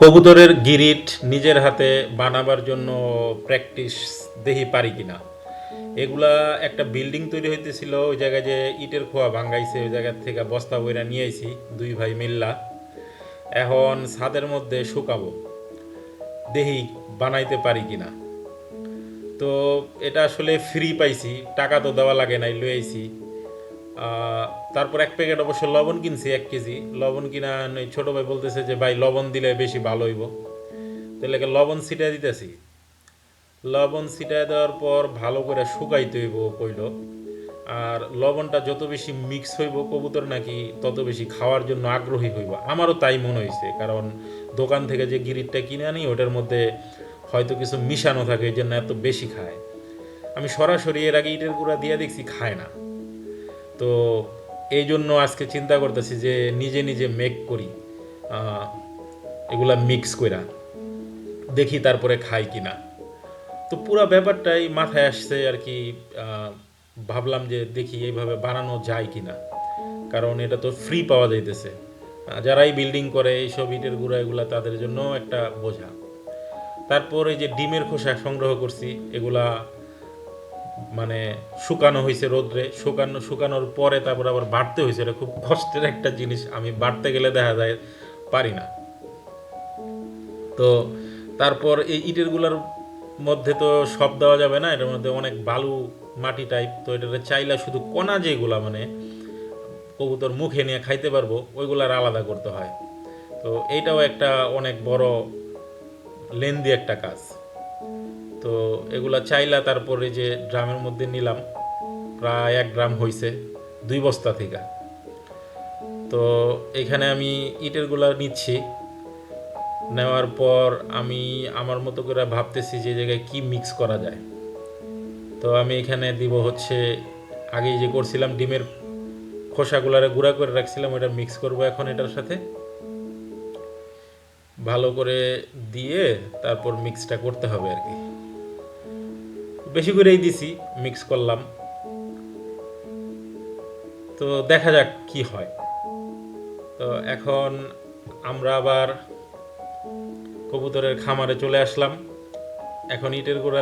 কবুতরের গিরিট নিজের হাতে বানাবার জন্য প্র্যাকটিস দেহি পারি কিনা? এগুলা একটা বিল্ডিং তৈরি হইতেছিল ওই জায়গায় যে ইটের খোয়া ভাঙ্গাইছে ওই জায়গার থেকে বস্তা বইরা নিয়ে আইছি দুই ভাই মিল্লা। এখন ছাদের মধ্যে শুকাবো দেহি বানাইতে পারি কিনা? তো এটা আসলে ফ্রি পাইছি টাকা তো দেওয়া লাগে নাই আহ, তারপর এক প্যাকেট অবশ্য লবণ কিনছি, এক কেজি। লবণ কিনা ছোট ভাই বলতেছে যে, ভাই, লবণ দিলে বেশি ভালো হইব। তাহলে লবণ ছিটাই দিতেছি। লবণ ছিটাই দেওয়ার পর ভালো করে শুকাইতে হইব কইল। আর লবণটা যত বেশি মিক্স হইব, কবুতর নাকি তত বেশি খাওয়ার জন্য আগ্রহী হইব। আমারও তাই মনে হয়েছে কারণ দোকান থেকে যে গিরিটটা কিনে আনি, ওটার মধ্যে হয়তো কিছু মিশানো থাকে, এই জন্য এত বেশি খায়। আমি সরাসরি এর আগে ইটের গুঁড়া দিয়ে দেখছি খায় না। তো এই জন্য আজকে চিন্তা করতেছি যে নিজে নিজে মেক করি এগুলা মিক্স কইরা, দেখি তারপরে খাই কি না তো পুরো ব্যাপারটাই মাথায় আসছে আর কি ভাবলাম যে দেখি এইভাবে বানানো যায় কি না কারণ এটা তো ফ্রি পাওয়া যাইতেছে। যারাই বিল্ডিং করে এইসব ইটের গুঁড়া এগুলা তাদের জন্য একটা বোঝা। তারপর এই যে ডিমের খোসা সংগ্রহ করছি, এগুলা মানে শুকানো হয়েছে রোদ্রে। শুকানো শুকানোর পরে তারপর আবার বাড়তে হয়েছে। এটা খুব কষ্টের একটা জিনিস। আমি বাড়তে গেলে দেখা যায় পারি না। তো তারপর এই ইটেরগুলোর মধ্যে তো সব দেওয়া যাবে না। এটার মধ্যে অনেক বালু, মাটি টাইপ তো এটাতে চাইলে শুধু কণা যেগুলা মানে কবুতর মুখে নিয়ে খাইতে পারব, ওইগুলার আলাদা করতে হয়। তো এইটাও একটা অনেক বড় লেন্দি একটা কাজ। তো এগুলা চাইলা তারপরে যে ড্রামের মধ্যে নিলাম, প্রায় এক গ্রাম হইছে দুই বস্তা থেকে। তো এখানে আমি ইটেরগুলা নিচ্ছি। নেওয়ার পর আমি আমার মতো করে ভাবতেছি যে জায়গায় কি মিক্স করা যায়। তো আমি এখানে দিব হচ্ছে, আগেই যে করছিলাম ডিমের খোসাগুলারে গুঁড়া করে রাখছিলাম ওটা মিক্স করব এখন এটার সাথে। ভালো করে দিয়ে তারপর মিক্সটা করতে হবে আর কি। বেশি করেই দিছি মিক্স করলাম। তো দেখা যাক কি হয়। তো এখন আমরা আবার কবুতরের খামারে চলে আসলাম। এখন ইটের গোড়া